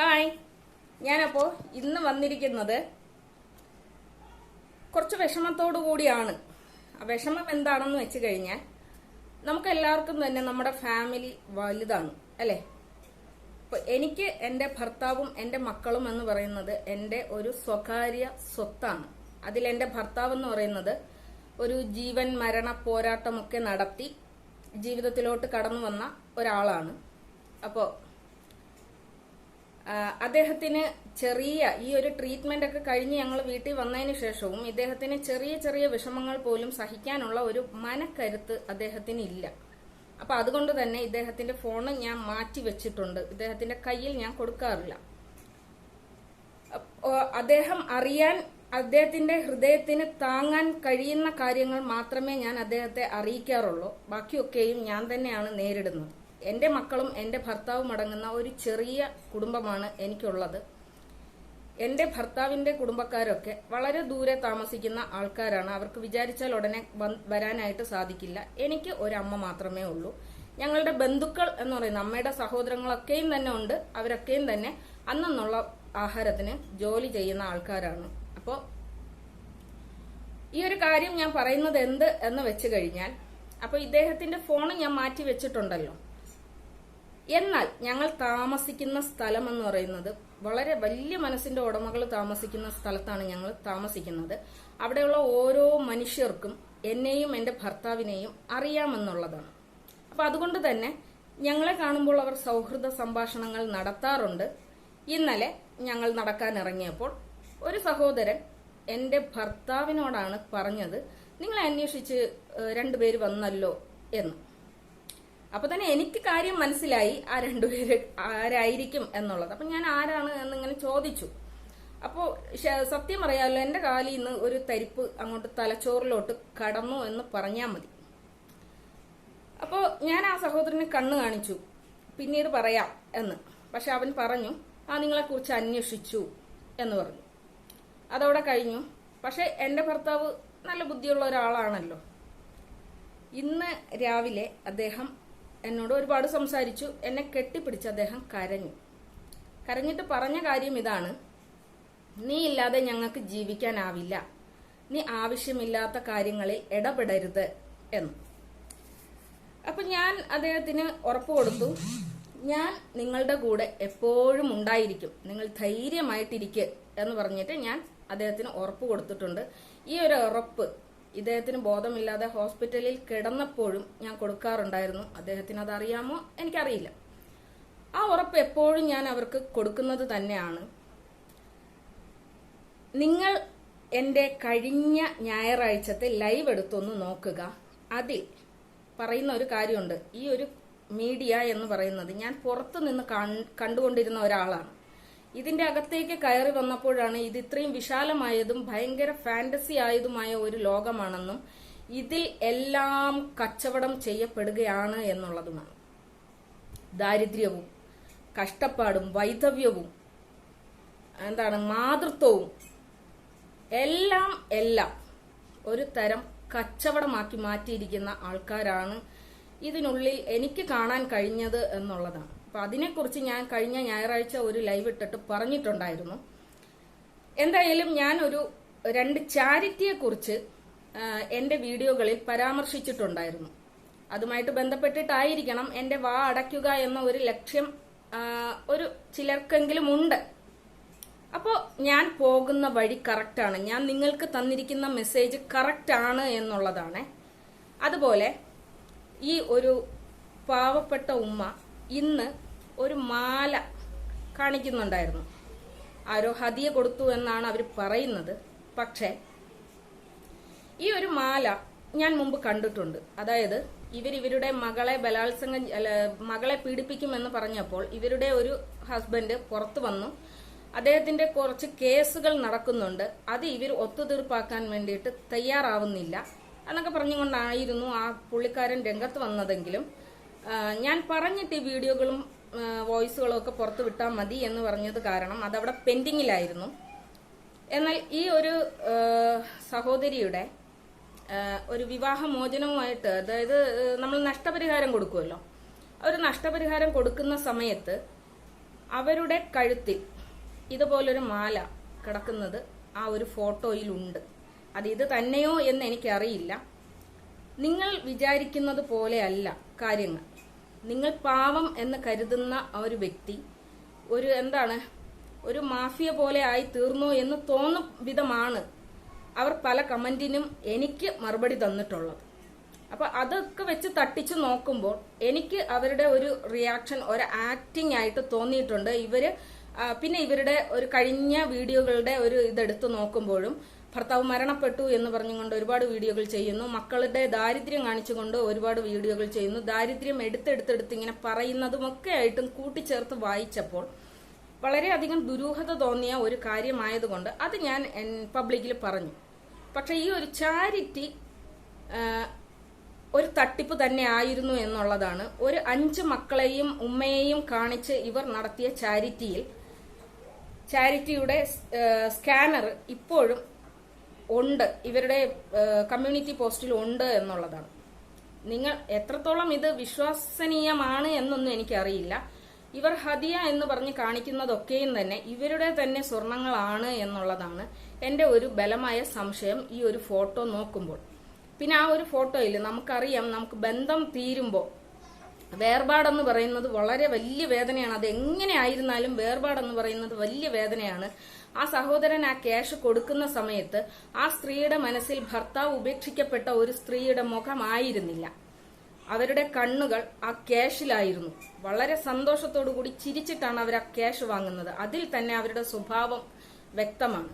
Hi. ഞാനപ്പോൾ ഇന്ന് വന്നിരിക്കുന്നത് കുറച്ച് വിഷമത്തോടു കൂടിയാണ്. ആ വിഷമം എന്താണെന്ന് വെച്ച് കഴിഞ്ഞാൽ നമുക്ക് എല്ലാവർക്കും തന്നെ നമ്മുടെ ഫാമിലി വലുതാണ് അല്ലേ? ഇപ്പൊ എനിക്ക് എന്റെ ഭർത്താവും എന്റെ മക്കളും എന്ന് പറയുന്നത് എന്റെ ഒരു സ്വകാര്യ സ്വത്താണ്. അതിൽ എന്റെ ഭർത്താവ് എന്ന് പറയുന്നത് ഒരു ജീവൻ മരണ പോരാട്ടമൊക്കെ നടത്തി ജീവിതത്തിലോട്ട് കടന്നു വന്ന ഒരാളാണ്. അപ്പോൾ അദ്ദേഹത്തിന് ചെറിയ ഈ ഒരു ട്രീറ്റ്മെന്റ് ഒക്കെ കഴിഞ്ഞ് ഞങ്ങൾ വീട്ടിൽ വന്നതിന് ശേഷവും ഇദ്ദേഹത്തിന് ചെറിയ ചെറിയ വിഷമങ്ങൾ പോലും സഹിക്കാനുള്ള ഒരു മനക്കരുത്ത് അദ്ദേഹത്തിന് ഇല്ല അപ്പൊ അതുകൊണ്ട് തന്നെ ഇദ്ദേഹത്തിന്റെ ഫോണ് ഞാൻ മാറ്റി വെച്ചിട്ടുണ്ട്. ഇദ്ദേഹത്തിന്റെ കയ്യിൽ ഞാൻ കൊടുക്കാറില്ല. അദ്ദേഹം അറിയാൻ അദ്ദേഹത്തിന്റെ ഹൃദയത്തിന് താങ്ങാൻ കഴിയുന്ന കാര്യങ്ങൾ മാത്രമേ ഞാൻ അദ്ദേഹത്തെ അറിയിക്കാറുള്ളൂ. ബാക്കിയൊക്കെയും ഞാൻ തന്നെയാണ് നേരിടുന്നത്. എന്റെ മക്കളും എന്റെ ഭർത്താവും അടങ്ങുന്ന ഒരു ചെറിയ കുടുംബമാണ് എനിക്കുള്ളത്. എന്റെ ഭർത്താവിന്റെ കുടുംബക്കാരൊക്കെ വളരെ ദൂരെ താമസിക്കുന്ന ആൾക്കാരാണ്. അവർക്ക് വിചാരിച്ചാൽ ഉടനെ വരാനായിട്ട് സാധിക്കില്ല. എനിക്ക് ഒരു അമ്മ മാത്രമേ ഉള്ളൂ. ഞങ്ങളുടെ ബന്ധുക്കൾ എന്ന് പറയുന്ന അമ്മയുടെ സഹോദരങ്ങളൊക്കെയും തന്നെ ഉണ്ട്. അവരൊക്കെയും തന്നെ അന്നുള്ള ആഹാരത്തിന് ജോലി ചെയ്യുന്ന ആൾക്കാരാണ്. അപ്പോൾ ഈ ഒരു കാര്യം ഞാൻ പറയുന്നത് എന്ത് എന്ന് വെച്ച് കഴിഞ്ഞാൽ അപ്പൊ ഇദ്ദേഹത്തിന്റെ ഫോൺ ഞാൻ മാറ്റി വെച്ചിട്ടുണ്ടല്ലോ. എന്നാൽ ഞങ്ങൾ താമസിക്കുന്ന സ്ഥലം എന്ന് പറയുന്നത് വളരെ വലിയ മനസ്സിന്റെ ഉടമകൾ താമസിക്കുന്ന സ്ഥലത്താണ് ഞങ്ങൾ താമസിക്കുന്നത്. അവിടെയുള്ള ഓരോ മനുഷ്യർക്കും എന്നെയും എന്റെ ഭർത്താവിനെയും അറിയാമെന്നുള്ളതാണ്. അപ്പൊ അതുകൊണ്ട് തന്നെ ഞങ്ങളെ കാണുമ്പോൾ അവർ സൗഹൃദ സംഭാഷണങ്ങൾ നടത്താറുണ്ട്. ഇന്നലെ ഞങ്ങൾ നടക്കാൻ ഇറങ്ങിയപ്പോൾ ഒരു സഹോദരൻ എന്റെ ഭർത്താവിനോടാണ് പറഞ്ഞത് നിങ്ങളെ അന്വേഷിച്ച് രണ്ടുപേര് വന്നല്ലോ എന്ന്. അപ്പൊ തന്നെ എനിക്ക് കാര്യം മനസ്സിലായി ആ രണ്ടുപേര് ആരായിരിക്കും എന്നുള്ളത്. അപ്പൊ ഞാൻ ആരാണ് എന്നിങ്ങനെ ചോദിച്ചു. അപ്പോ സത്യം പറയാമല്ലോ എന്റെ കാലിൽ നിന്ന് ഒരു തരിപ്പ് അങ്ങോട്ട് തലച്ചോറിലോട്ട് കടന്നു എന്ന് പറഞ്ഞാൽ മതി. അപ്പോ ഞാൻ ആ സഹോദരന് കണ്ണ് കാണിച്ചു. പിന്നീട് പറയാം എന്ന്. പക്ഷെ അവൻ പറഞ്ഞു ആ നിങ്ങളെ കുറിച്ച് അന്വേഷിച്ചു എന്ന് പറഞ്ഞു. അതവിടെ കഴിഞ്ഞു. പക്ഷെ എന്റെ ഭർത്താവ് നല്ല ബുദ്ധിയുള്ള ഒരാളാണല്ലോ. ഇന്ന് രാവിലെ അദ്ദേഹം എന്നോട് ഒരുപാട് സംസാരിച്ചു. എന്നെ കെട്ടിപ്പിടിച്ച് അദ്ദേഹം കരഞ്ഞു. കരഞ്ഞിട്ട് പറഞ്ഞ കാര്യം ഇതാണ്. നീ ഇല്ലാതെ ഞങ്ങൾക്ക് ജീവിക്കാനാവില്ല. നീ ആവശ്യമില്ലാത്ത കാര്യങ്ങളിൽ ഇടപെടരുത് എന്ന്. അപ്പൊ ഞാൻ അദ്ദേഹത്തിന് ഉറപ്പ് കൊടുത്തു. ഞാൻ നിങ്ങളുടെ കൂടെ എപ്പോഴും ഉണ്ടായിരിക്കും. നിങ്ങൾ ധൈര്യമായിട്ടിരിക്കുക എന്ന് പറഞ്ഞിട്ട് ഞാൻ അദ്ദേഹത്തിന് ഉറപ്പ് കൊടുത്തിട്ടുണ്ട്. ഈ ഒരു ഉറപ്പ് ഇദ്ദേഹത്തിന് ബോധമില്ലാതെ ഹോസ്പിറ്റലിൽ കിടന്നപ്പോഴും ഞാൻ കൊടുക്കാറുണ്ടായിരുന്നു. അദ്ദേഹത്തിന് അതറിയാമോ? എനിക്കറിയില്ല. ആ ഉറപ്പ് എപ്പോഴും ഞാൻ അവർക്ക് കൊടുക്കുന്നത് തന്നെയാണ്. നിങ്ങൾ എന്റെ കഴിഞ്ഞ ഞായറാഴ്ചത്തെ ലൈവ് എടുത്തൊന്ന് നോക്കുക. അതിൽ പറയുന്ന ഒരു കാര്യമുണ്ട്. ഈ ഒരു മീഡിയ എന്ന് പറയുന്നത് ഞാൻ പുറത്തു നിന്ന് കണ്ടുകൊണ്ടിരുന്ന ഒരാളാണ്. ഇതിന്റെ അകത്തേക്ക് കയറി വന്നപ്പോഴാണ് ഇത് ഇത്രയും വിശാലമായതും ഭയങ്കര ഫാന്റസി ആയതുമായ ഒരു ലോകമാണെന്നും ഇതിൽ എല്ലാം കച്ചവടം ചെയ്യപ്പെടുകയാണ് എന്നുള്ളതുമാണ്. ദാരിദ്ര്യവും കഷ്ടപ്പാടും വൈധവ്യവും എന്താണ് മാതൃത്വവും എല്ലാം എല്ലാം ഒരു തരം കച്ചവടമാക്കി മാറ്റിയിരിക്കുന്ന ആൾക്കാരാണ് ഇതിനുള്ളിൽ എനിക്ക് കാണാൻ കഴിഞ്ഞത് എന്നുള്ളതാണ്. അപ്പൊ അതിനെക്കുറിച്ച് ഞാൻ കഴിഞ്ഞ ഞായറാഴ്ച ഒരു ലൈവ് ഇട്ടിട്ട് പറഞ്ഞിട്ടുണ്ടായിരുന്നു. എന്തായാലും ഞാൻ ഒരു രണ്ട് ചാരിറ്റിയെ കുറിച്ച് എന്റെ വീഡിയോകളിൽ പരാമർശിച്ചിട്ടുണ്ടായിരുന്നു. അതുമായിട്ട് ബന്ധപ്പെട്ടിട്ടായിരിക്കണം എന്റെ വാ അടയ്ക്കുക എന്ന ഒരു ലക്ഷ്യം ഒരു ചിലർക്കെങ്കിലും ഉണ്ട്. അപ്പോൾ ഞാൻ പോകുന്ന വഴി കറക്റ്റാണ്. ഞാൻ നിങ്ങൾക്ക് തന്നിരിക്കുന്ന മെസ്സേജ് കറക്റ്റാണ് എന്നുള്ളതാണ്. അതുപോലെ ഈ ഒരു പാവപ്പെട്ട ഉമ്മ ഇന്ന് ഒരു മാല കാണിക്കുന്നുണ്ടായിരുന്നു. ആരോ ഹതിയ കൊടുത്തു എന്നാണ് അവർ പറയുന്നത്. പക്ഷേ ഈ ഒരു മാല ഞാൻ മുമ്പ് കണ്ടിട്ടുണ്ട്. അതായത് ഇവർ ഇവരുടെ മകളെ ബലാത്സംഗം മകളെ പീഡിപ്പിക്കുമെന്ന് പറഞ്ഞപ്പോൾ ഇവരുടെ ഒരു ഹസ്ബൻഡ് പുറത്തു വന്നു. അദ്ദേഹത്തിന്റെ കുറച്ച് കേസുകൾ നടക്കുന്നുണ്ട്. അത് ഇവർ ഒത്തുതീർപ്പാക്കാൻ വേണ്ടിയിട്ട് തയ്യാറാവുന്നില്ല. എന്നൊക്കെ പറഞ്ഞുകൊണ്ടായിരുന്നു ആ പുള്ളിക്കാരൻ രംഗത്ത് വന്നതെങ്കിലും ഞാൻ പറഞ്ഞിട്ട് ഈ വീഡിയോകളും വോയിസുകളും ഒക്കെ പുറത്ത് വിട്ടാൽ മതി എന്ന് പറഞ്ഞത് കാരണം അതവിടെ പെൻഡിങ്ങിലായിരുന്നു. എന്നാൽ ഈ ഒരു സഹോദരിയുടെ ഒരു വിവാഹമോചനവുമായിട്ട് അതായത് നമ്മൾ നഷ്ടപരിഹാരം കൊടുക്കുമല്ലോ. ഒരു നഷ്ടപരിഹാരം കൊടുക്കുന്ന സമയത്ത് അവരുടെ കഴുത്തിൽ ഇതുപോലൊരു മാല കിടക്കുന്നത് ആ ഒരു ഫോട്ടോയിലുണ്ട്. അത് ഇത് തന്നെയോ എന്ന് എനിക്കറിയില്ല. നിങ്ങൾ വിചാരിക്കുന്നത് പോലെയല്ല കാര്യങ്ങൾ. നിങ്ങൾ പാവം എന്ന് കരുതുന്ന ഒരു വ്യക്തി ഒരു എന്താണ് ഒരു മാഫിയ പോലെ ആയി തീർന്നു എന്ന് തോന്നും വിധമാണ് അവർ പല കമന്റിനും എനിക്ക് മറുപടി തന്നിട്ടുള്ളത്. അപ്പൊ അതൊക്കെ വെച്ച് തട്ടിച്ചു നോക്കുമ്പോൾ എനിക്ക് അവരുടെ ഒരു റിയാക്ഷൻ ഒരു ആക്ടിങ് ആയിട്ട് തോന്നിയിട്ടുണ്ട്. ഇവർ പിന്നെ ഇവരുടെ ഒരു കഴിഞ്ഞ വീഡിയോകളുടെ ഒരു ഇതെടുത്ത് നോക്കുമ്പോഴും ഭർത്താവ് മരണപ്പെട്ടു എന്ന് പറഞ്ഞുകൊണ്ട് ഒരുപാട് വീഡിയോകൾ ചെയ്യുന്നു. മക്കളുടെ ദാരിദ്ര്യം കാണിച്ചുകൊണ്ട് ഒരുപാട് വീഡിയോകൾ ചെയ്യുന്നു. ദാരിദ്ര്യം എടുത്തെടുത്തെടുത്ത് ഇങ്ങനെ പറയുന്നതുമൊക്കെ ആയിട്ടും കൂട്ടിച്ചേർത്ത് വായിച്ചപ്പോൾ വളരെയധികം ദുരൂഹത തോന്നിയ ഒരു കാര്യമായതുകൊണ്ട് അത് ഞാൻ പബ്ലിക്കിൽ പറഞ്ഞു. പക്ഷെ ഈ ഒരു ചാരിറ്റി ഒരു തട്ടിപ്പ് തന്നെ ആയിരുന്നു എന്നുള്ളതാണ്. ഒരു അഞ്ച് മക്കളെയും ഉമ്മയെയും കാണിച്ച് ഇവർ നടത്തിയ ചാരിറ്റിയിൽ ചാരിറ്റിയുടെ സ്കാനർ ഇപ്പോഴും ഉണ്ട്. ഇവരുടെ കമ്മ്യൂണിറ്റി പോസ്റ്റിൽ ഉണ്ട് എന്നുള്ളതാണ്. നിങ്ങൾ എത്രത്തോളം ഇത് വിശ്വസനീയമാണ് എന്നൊന്നും എനിക്കറിയില്ല. ഇവർ ഹദിയ എന്ന് പറഞ്ഞ് കാണിക്കുന്നതൊക്കെയും തന്നെ ഇവരുടെ തന്നെ സ്വർണങ്ങളാണ് എന്നുള്ളതാണ് എന്റെ ഒരു ബലമായ സംശയം ഈ ഒരു ഫോട്ടോ നോക്കുമ്പോൾ. പിന്നെ ആ ഒരു ഫോട്ടോയിൽ നമുക്കറിയാം നമുക്ക് ബന്ധം തീരുമ്പോൾ വേർപാടെന്ന് പറയുന്നത് വളരെ വലിയ വേദനയാണ്. അത് എങ്ങനെ ആയിരുന്നാലും വേർപാടെന്ന് പറയുന്നത് വലിയ വേദനയാണ്. ആ സഹോദരൻ ആ ക്യാഷ് കൊടുക്കുന്ന സമയത്ത് ആ സ്ത്രീയുടെ മനസ്സിൽ ഭർത്താവ് ഉപേക്ഷിക്കപ്പെട്ട ഒരു സ്ത്രീയുടെ മുഖമായിരുന്നില്ല. അവരുടെ കണ്ണുകൾ ആ ക്യാഷിലായിരുന്നു. വളരെ സന്തോഷത്തോടു കൂടി ചിരിച്ചിട്ടാണ് അവർ ആ ക്യാഷ് വാങ്ങുന്നത്. അതിൽ തന്നെ അവരുടെ സ്വഭാവം വ്യക്തമാണ്.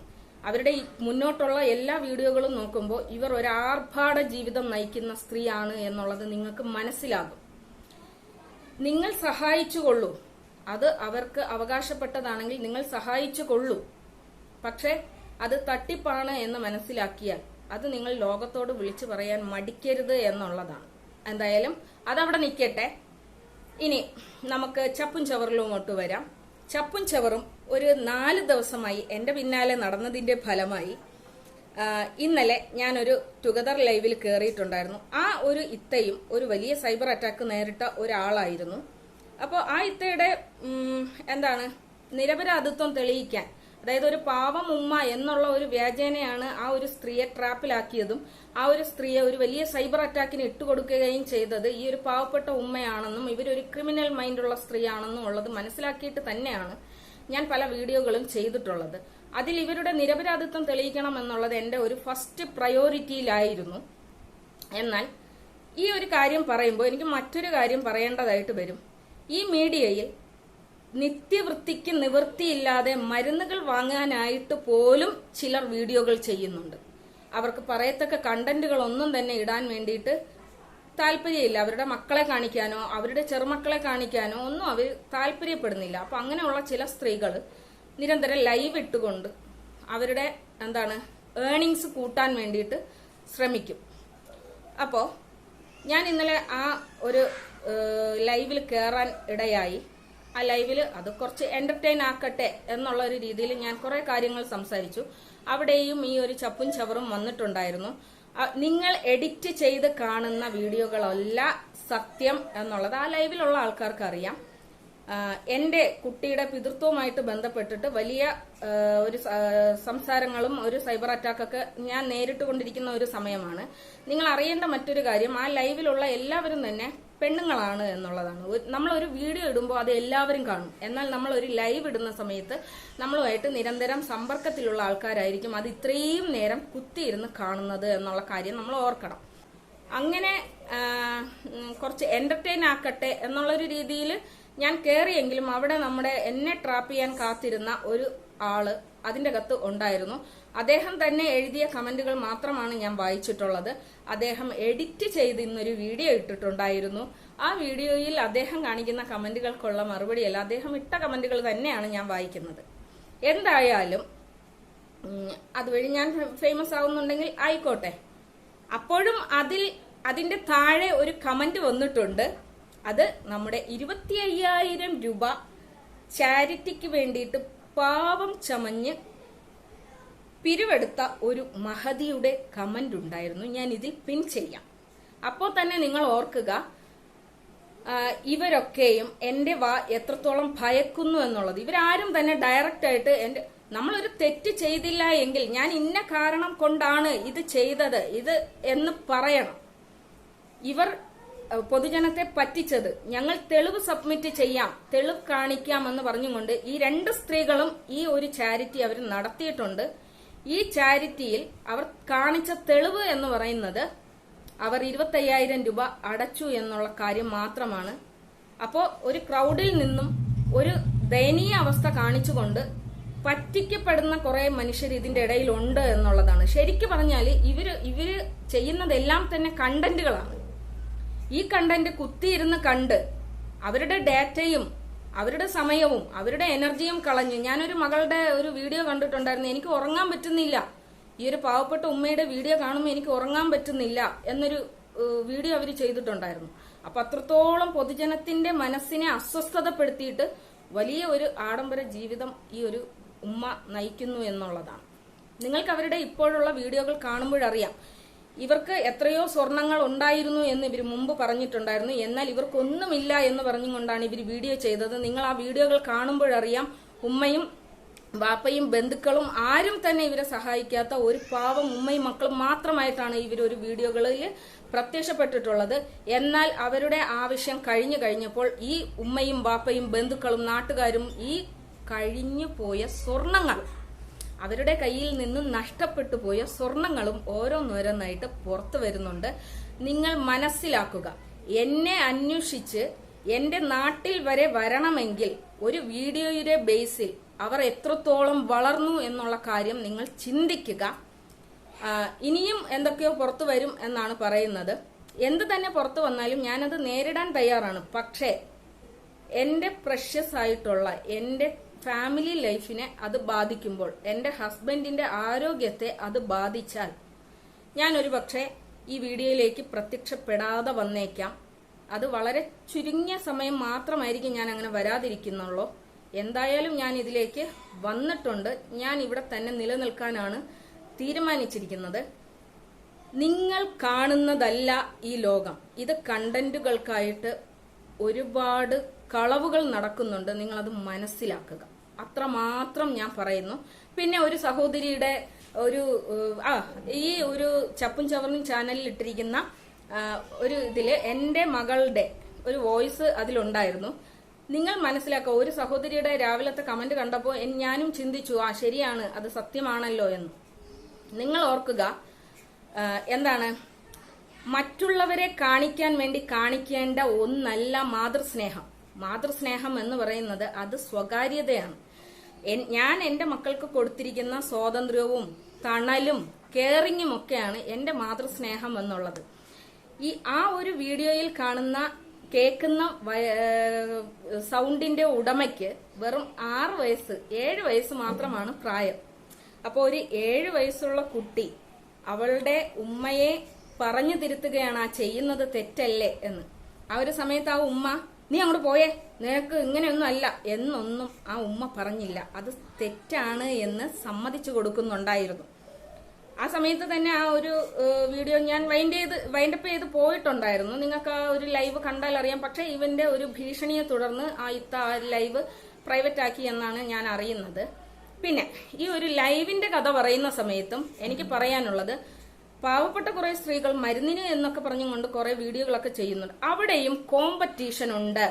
അവരുടെ മുന്നോട്ടുള്ള എല്ലാ വീഡിയോകളും നോക്കുമ്പോൾ ഇവർ ഒരു ആർഭാട ജീവിതം നയിക്കുന്ന സ്ത്രീയാണ് എന്നുള്ളത് നിങ്ങൾക്ക് മനസ്സിലാകും. നിങ്ങൾ സഹായിച്ചു കൊള്ളൂ അത് അവർക്ക് അവകാശപ്പെട്ടതാണെങ്കിൽ നിങ്ങൾ സഹായിച്ചു കൊള്ളൂ പക്ഷെ അത് തട്ടിപ്പാണ് എന്ന് മനസ്സിലാക്കിയാൽ അത് നിങ്ങൾ ലോകത്തോട് വിളിച്ചു പറയാൻ മടിക്കരുത് എന്നുള്ളതാണ്. എന്തായാലും അതവിടെ നിൽക്കട്ടെ. ഇനി നമുക്ക് ചപ്പും ചവറിലുമോട്ട് വരാം. ചപ്പും ചവറും ഒരു നാല് ദിവസമായി എന്റെ പിന്നാലെ നടന്നതിന്റെ ഫലമായി ഇന്നലെ ഞാനൊരു ടുഗദർ ലൈവിൽ കയറിയിട്ടുണ്ടായിരുന്നു. ആ ഒരു ഇത്തയും ഒരു വലിയ സൈബർ അറ്റാക്ക് നേരിട്ട ഒരാളായിരുന്നു. അപ്പോൾ ആ ഇത്തയുടെ എന്താണ് നിരപരാധിത്വം തെളിയിക്കാൻ അതായത് ഒരു പാവം ഉമ്മ എന്നുള്ള ഒരു വ്യാജേനയാണ് ആ ഒരു സ്ത്രീയെ ട്രാപ്പിലാക്കിയതും ആ ഒരു സ്ത്രീയെ ഒരു വലിയ സൈബർ അറ്റാക്കിന് ഇട്ടുകൊടുക്കുകയും ചെയ്തത് ഈ ഒരു പാവപ്പെട്ട ഉമ്മയാണെന്നും ഇവരൊരു ക്രിമിനൽ മൈൻഡുള്ള സ്ത്രീയാണെന്നും ഉള്ളത് മനസ്സിലാക്കിയിട്ട് തന്നെയാണ് ഞാൻ പല വീഡിയോകളും ചെയ്തിട്ടുള്ളത്. അതിൽ ഇവരുടെ നിരപരാധിത്വം തെളിയിക്കണം എന്നുള്ളത് എന്റെ ഒരു ഫസ്റ്റ് പ്രയോറിറ്റിയിലായിരുന്നു. എന്നാൽ ഈ ഒരു കാര്യം പറയുമ്പോൾ എനിക്ക് മറ്റൊരു കാര്യം പറയേണ്ടതായിട്ട് വരും. ഈ മീഡിയയിൽ നിത്യവൃത്തിക്ക് നിവൃത്തിയില്ലാതെ മരുന്നുകൾ വാങ്ങാനായിട്ട് പോലും ചിലർ വീഡിയോകൾ ചെയ്യുന്നുണ്ട്. അവർക്ക് പറയത്തക്ക കണ്ടന്റുകൾ ഒന്നും തന്നെ ഇടാൻ വേണ്ടിയിട്ട് താല്പര്യമില്ല. അവരുടെ മക്കളെ കാണിക്കാനോ അവരുടെ ചെറുമക്കളെ കാണിക്കാനോ ഒന്നും അവർ താല്പര്യപ്പെടുന്നില്ല. അപ്പൊ അങ്ങനെയുള്ള ചില സ്ത്രീകൾ നിരന്തരം ലൈവ് ഇട്ടുകൊണ്ട് അവരുടെ എന്താണ് ഏണിങ്സ് കൂട്ടാൻ വേണ്ടിയിട്ട് ശ്രമിക്കും. അപ്പോൾ ഞാൻ ഇന്നലെ ആ ഒരു ലൈവിൽ കയറാൻ ഇടയായി. ആ ലൈവിൽ അത് കുറച്ച് എന്റർടൈൻ ആക്കട്ടെ എന്നുള്ള ഒരു രീതിയിൽ ഞാൻ കുറെ കാര്യങ്ങൾ സംസാരിച്ചു. അവിടെയും ഈ ഒരു ചപ്പും ചവറും വന്നിട്ടുണ്ടായിരുന്നു. നിങ്ങൾ എഡിറ്റ് ചെയ്ത് കാണുന്ന വീഡിയോകളല്ല സത്യം എന്നുള്ളത് ആ ലൈവിലുള്ള ആൾക്കാർക്ക് അറിയാം. എന്റെ കുട്ടിയുടെ പിതൃത്വവുമായിട്ട് ബന്ധപ്പെട്ടിട്ട് വലിയ ഒരു സംസാരങ്ങളും ഒരു സൈബർ അറ്റാക്കൊക്കെ ഞാൻ നേരിട്ട് കൊണ്ടിരിക്കുന്ന ഒരു സമയമാണ്. നിങ്ങൾ അറിയേണ്ട മറ്റൊരു കാര്യം ആ ലൈവിലുള്ള എല്ലാവരും തന്നെ പെണ്ണുങ്ങളാണ് എന്നുള്ളതാണ്. നമ്മളൊരു വീഡിയോ ഇടുമ്പോൾ അത് എല്ലാവരും കാണും. എന്നാൽ നമ്മൾ ഒരു ലൈവ് ഇടുന്ന സമയത്ത് നമ്മളുമായിട്ട് നിരന്തരം സമ്പർക്കത്തിലുള്ള ആൾക്കാരായിരിക്കും അത് ഇത്രയും നേരം കുത്തിയിരുന്ന് കാണുന്നത് എന്നുള്ള കാര്യം നമ്മൾ ഓർക്കണം. അങ്ങനെ കുറച്ച് എന്റർടൈൻ ആക്കട്ടെ എന്നുള്ളൊരു രീതിയിൽ ഞാൻ കയറിയെങ്കിലും അവിടെ നമ്മുടെ എന്നെ ട്രാപ്പ് ചെയ്യാൻ കാത്തിരുന്ന ഒരു ആൾ അതിന്റെ അകത്ത് ഉണ്ടായിരുന്നു. അദ്ദേഹം തന്നെ എഴുതിയ കമന്റുകൾ മാത്രമാണ് ഞാൻ വായിച്ചിട്ടുള്ളത്. അദ്ദേഹം എഡിറ്റ് ചെയ്ത് ഇന്നൊരു വീഡിയോ ഇട്ടിട്ടുണ്ടായിരുന്നു. ആ വീഡിയോയിൽ അദ്ദേഹം കാണിക്കുന്ന കമന്റുകൾക്കുള്ള മറുപടിയല്ല അദ്ദേഹം ഇട്ട കമന്റുകൾ തന്നെയാണ് ഞാൻ വായിക്കുന്നത്. എന്തായാലും അതുവഴി ഞാൻ ഫേമസ് ആവുന്നുണ്ടെങ്കിൽ ആയിക്കോട്ടെ. അപ്പോഴും അതിൽ അതിന്റെ താഴെ ഒരു കമന്റ് വന്നിട്ടുണ്ട്. അത് നമ്മുടെ ഇരുപത്തി അയ്യായിരം രൂപ ചാരിറ്റിക്ക് വേണ്ടിയിട്ട് പാവം ചമഞ്ഞ് പിരിവെടുത്ത ഒരു മഹതിയുടെ കമന്റ് ഉണ്ടായിരുന്നു. ഞാൻ ഇതിൽ പിൻ ചെയ്യാം. അപ്പോൾ തന്നെ നിങ്ങൾ ഓർക്കുക ഇവരൊക്കെയും എന്റെ വാ എത്രത്തോളം ഭയക്കുന്നു എന്നുള്ളത്. ഇവരാരും തന്നെ ഡയറക്റ്റ് ആയിട്ട് എന്റെ നമ്മളൊരു തെറ്റ് ചെയ്തില്ല എങ്കിൽ ഞാൻ ഇന്ന കാരണം കൊണ്ടാണ് ഇത് ചെയ്തത് ഇത് എന്ന് പറയണം. ഇവർ പൊതുജനത്തെ പറ്റിച്ചത്. ഞങ്ങൾ തെളിവ് സബ്മിറ്റ് ചെയ്യാം തെളിവ് കാണിക്കാമെന്ന് പറഞ്ഞുകൊണ്ട് ഈ രണ്ട് സ്ത്രീകളും ഈ ഒരു ചാരിറ്റി അവർ നടത്തിയിട്ടുണ്ട്. ഈ ചാരിറ്റിയിൽ അവർ കാണിച്ച തെളിവ് എന്ന് പറയുന്നത് അവർ ഇരുപത്തയ്യായിരം രൂപ അടച്ചു എന്നുള്ള കാര്യം മാത്രമാണ്. അപ്പോൾ ഒരു ക്രൗഡിൽ നിന്നും ഒരു ദയനീയ അവസ്ഥ കാണിച്ചുകൊണ്ട് പറ്റിക്കപ്പെടുന്ന കുറെ മനുഷ്യർ ഇതിന്റെ ഇടയിലുണ്ട് എന്നുള്ളതാണ്. ശരിക്കു പറഞ്ഞാൽ ഇവർ ഇവർ ചെയ്യുന്നതെല്ലാം തന്നെ കണ്ടന്റുകളാണ് ഈ കണ്ടന്റ് കുത്തിയിരുന്ന് കണ്ട് അവരുടെ ഡാറ്റയും അവരുടെ സമയവും അവരുടെ എനർജിയും കളഞ്ഞ് ഞാനൊരു മകളുടെ ഒരു വീഡിയോ കണ്ടിട്ടുണ്ടായിരുന്നു. എനിക്ക് ഉറങ്ങാൻ പറ്റുന്നില്ല. ഈ ഒരു പാവപ്പെട്ട ഉമ്മയുടെ വീഡിയോ കാണുമ്പോൾ എനിക്ക് ഉറങ്ങാൻ പറ്റുന്നില്ല എന്നൊരു വീഡിയോ അവർ ചെയ്തിട്ടുണ്ടായിരുന്നു. അപ്പൊ അത്രത്തോളം പൊതുജനത്തിന്റെ മനസ്സിനെ അസ്വസ്ഥതപ്പെടുത്തിയിട്ട് വലിയ ഒരു ആഡംബര ജീവിതം ഈ ഒരു ഉമ്മ നയിക്കുന്നു എന്നുള്ളതാണ്. നിങ്ങൾക്ക് അവരുടെ ഇപ്പോഴുള്ള വീഡിയോകൾ കാണുമ്പോഴറിയാം. ഇവർക്ക് എത്രയോ സ്വർണങ്ങൾ ഉണ്ടായിരുന്നു എന്ന് ഇവർ മുമ്പ് പറഞ്ഞിട്ടുണ്ടായിരുന്നു. എന്നാൽ ഇവർക്കൊന്നുമില്ല എന്ന് പറഞ്ഞുകൊണ്ടാണ് ഇവർ വീഡിയോ ചെയ്തത്. നിങ്ങൾ ആ വീഡിയോകൾ കാണുമ്പോഴറിയാം ഉമ്മയും ബാപ്പയും ബന്ധുക്കളും ആരും തന്നെ ഇവരെ സഹായിക്കാത്ത ഒരു പാവം ഉമ്മയും മക്കളും മാത്രമായിട്ടാണ് ഇവർ ഒരു വീഡിയോകളിൽ പ്രത്യക്ഷപ്പെട്ടിട്ടുള്ളത്. എന്നാൽ അവരുടെ ആവശ്യം കഴിഞ്ഞു കഴിഞ്ഞപ്പോൾ ഈ ഉമ്മയും ബാപ്പയും ബന്ധുക്കളും നാട്ടുകാരും ഈ കഴിഞ്ഞു പോയ സ്വർണങ്ങൾ അവരുടെ കയ്യിൽ നിന്നും നഷ്ടപ്പെട്ടു പോയ സ്വർണങ്ങളും ഓരോന്നോരോന്നായിട്ട് പുറത്തു വരുന്നുണ്ട്. നിങ്ങൾ മനസ്സിലാക്കുക എന്നെ അന്വേഷിച്ച് എന്റെ നാട്ടിൽ വരെ വരണമെങ്കിൽ ഒരു വീഡിയോയുടെ ബേസിൽ അവർ എത്രത്തോളം വളർന്നു എന്നുള്ള കാര്യം നിങ്ങൾ ചിന്തിക്കുക. ഇനിയും എന്തൊക്കെയോ പുറത്തു വരും എന്നാണ് പറയുന്നത്. എന്ത് തന്നെ പുറത്തു വന്നാലും ഞാനത് നേരിടാൻ തയ്യാറാണ്. പക്ഷേ എന്റെ പ്രഷ്യസ് ആയിട്ടുള്ള എന്റെ ഫാമിലി ലൈഫിനെ അത് ബാധിക്കുമ്പോൾ എന്റെ ഹസ്ബൻഡിന്റെ ആരോഗ്യത്തെ അത് ബാധിച്ചാൽ ഞാൻ ഒരു പക്ഷേ ഈ വീഡിയോയിലേക്ക് പ്രത്യക്ഷപ്പെടാതെ വന്നേക്കാം. അത് വളരെ ചുരുങ്ങിയ സമയം മാത്രമായിരിക്കും ഞാൻ അങ്ങനെ വരാതിരിക്കുന്നുള്ളൂ. എന്തായാലും ഞാൻ ഇതിലേക്ക് വന്നിട്ടുണ്ട്. ഞാൻ ഇവിടെ തന്നെ നിലനിൽക്കാനാണ് തീരുമാനിച്ചിരിക്കുന്നത്. നിങ്ങൾ കാണുന്നതല്ല ഈ ലോകം. ഇത് കണ്ടന്റുകൾക്കായിട്ട് ഒരുപാട് കളവുകൾ നടക്കുന്നുണ്ട് നിങ്ങളത് മനസ്സിലാക്കുക. അത്രമാത്രം ഞാൻ പറയുന്നു. പിന്നെ ഒരു സഹോദരിയുടെ ഒരു ആ ഈ ഒരു ചപ്പും ചവറും ചാനലിൽ ഇട്ടിരിക്കുന്ന ഒരു ഇതിൽ എന്റെ മകളുടെ ഒരു വോയിസ് അതിലുണ്ടായിരുന്നു. നിങ്ങൾ മനസ്സിലാക്കുക ഒരു സഹോദരിയുടെ രാവിലത്തെ കമന്റ് കണ്ടപ്പോൾ ഞാനും ചിന്തിച്ചു ആ ശരിയാണ് അത് സത്യമാണല്ലോ എന്ന്. നിങ്ങൾ ഓർക്കുക എന്താണ്? മറ്റുള്ളവരെ കാണിക്കാൻ വേണ്ടി കാണിക്കേണ്ട ഒന്നല്ല മാതൃസ്നേഹം. മാതൃസ്നേഹം എന്ന് പറയുന്നത് അത് സ്വകാര്യതയാണ്. ഞാൻ എന്റെ മക്കൾക്ക് കൊടുത്തിരിക്കുന്ന സ്വാതന്ത്ര്യവും തണലും കെയറിങ്ങും ഒക്കെയാണ് എന്റെ മാതൃസ്നേഹം എന്നുള്ളത്. ഈ ആ ഒരു വീഡിയോയിൽ കാണുന്ന കേൾക്കുന്ന സൗണ്ടിന്റെ ഉടമയ്ക്ക് വെറും ആറ് വയസ്സ് ഏഴ് വയസ്സ് മാത്രമാണ് പ്രായം. അപ്പോൾ ഒരു ഏഴ് വയസ്സുള്ള കുട്ടി അവളുടെ ഉമ്മയെ പറഞ്ഞു തിരുത്തുകയാണ് ആ ചെയ്യുന്നത് തെറ്റല്ലേ എന്ന്. ആ ഒരു സമയത്ത് ആ ഉമ്മ നീ അങ്ങോട്ട് പോയേ. നിനക്ക് ഇങ്ങനെയൊന്നും അല്ല. എന്നൊന്നും ആ ഉമ്മ പറഞ്ഞില്ല. അത് തെറ്റാണ് എന്ന് സമ്മതിച്ചു കൊടുക്കുന്നുണ്ടായിരുന്നു. ആ സമയത്ത് തന്നെ ആ ഒരു വീഡിയോ ഞാൻ വൈൻഡ് ചെയ്ത് വൈൻഡപ്പ് ചെയ്ത് പോയിട്ടുണ്ടായിരുന്നു. നിങ്ങൾക്ക് ആ ഒരു ലൈവ് കണ്ടാൽ അറിയാം. പക്ഷേ ഇവന്റെ ഒരു ഭീഷണിയെ തുടർന്ന് ആ ഇത്ത ആ ലൈവ് പ്രൈവറ്റ് ആക്കി എന്നാണ് ഞാൻ അറിയുന്നത്. പിന്നെ ഈ ഒരു ലൈവിന്റെ കഥ പറയുന്ന സമയത്തും എനിക്ക് പറയാനുള്ളത് പാവപ്പെട്ട കുറെ സ്ത്രീകൾ മരുന്നിന് എന്നൊക്കെ പറഞ്ഞുകൊണ്ട് കുറെ വീഡിയോകളൊക്കെ ചെയ്യുന്നുണ്ട്. അവിടെയും കോമ്പറ്റീഷൻ ഉണ്ട്.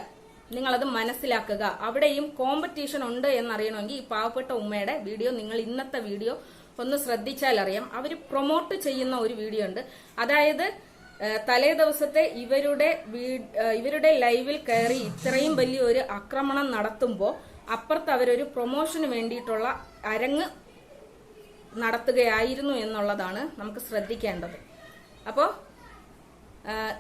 നിങ്ങളത് മനസ്സിലാക്കുക. അവിടെയും കോമ്പറ്റീഷൻ ഉണ്ട് എന്നറിയണമെങ്കിൽ ഈ പാവപ്പെട്ട ഉമ്മയുടെ വീഡിയോ നിങ്ങൾ ഇന്നത്തെ വീഡിയോ ഒന്ന് ശ്രദ്ധിച്ചാൽ അറിയാം. അവർ പ്രൊമോട്ട് ചെയ്യുന്ന ഒരു വീഡിയോ ഉണ്ട്. അതായത് തലേ ദിവസത്തെ ഇവരുടെ ഇവരുടെ ലൈവിൽ കയറി ഇത്രയും വലിയ ഒരു ആക്രമണം നടത്തുമ്പോൾ അപ്പുറത്ത് അവരൊരു പ്രൊമോഷന് വേണ്ടിയിട്ടുള്ള അരങ്ങ് നടത്തുകയായിരുന്നു എന്നുള്ളതാണ് നമുക്ക് ശ്രദ്ധിക്കേണ്ടത്. അപ്പോൾ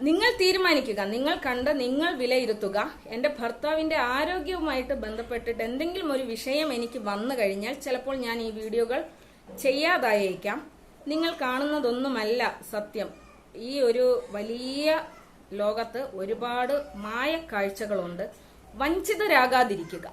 നിങ്ങൾ തീരുമാനിക്കുക. നിങ്ങൾ കണ്ട് നിങ്ങൾ വിലയിരുത്തുക. എന്റെ ഭർത്താവിന്റെ ആരോഗ്യവുമായിട്ട് ബന്ധപ്പെട്ടിട്ട് എന്തെങ്കിലും ഒരു വിഷയം എനിക്ക് വന്നു കഴിഞ്ഞാൽ ചിലപ്പോൾ ഞാൻ ഈ വീഡിയോകൾ ചെയ്യാതായേക്കാം. നിങ്ങൾ കാണുന്നതൊന്നുമല്ല സത്യം. ഈ ഒരു വലിയ ലോകത്ത് ഒരുപാട് മായ കാഴ്ചകളുണ്ട് വഞ്ചിതരാകാതിരിക്കുക.